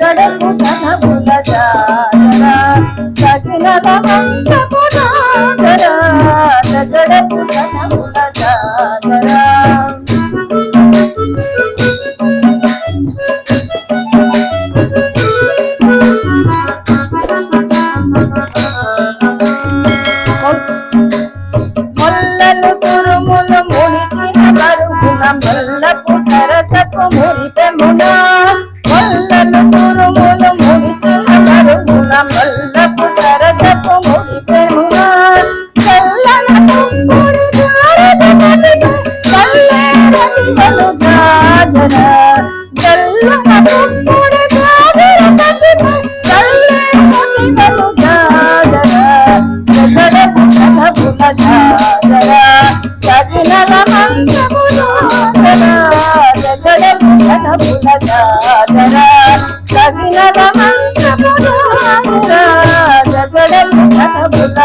గడము తనముల జాగరా సజనల మందమునాగరా గడము తనముల జాగరా మల్లలు తురుములు ముడిచిన బరువున మల్లపు సరసపు మురిపెమునా మల్లలు సాగర. సజనల మందములో సజనల మందములో సజనల మందములో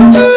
Oh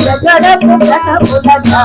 జగడపు జగపుదరా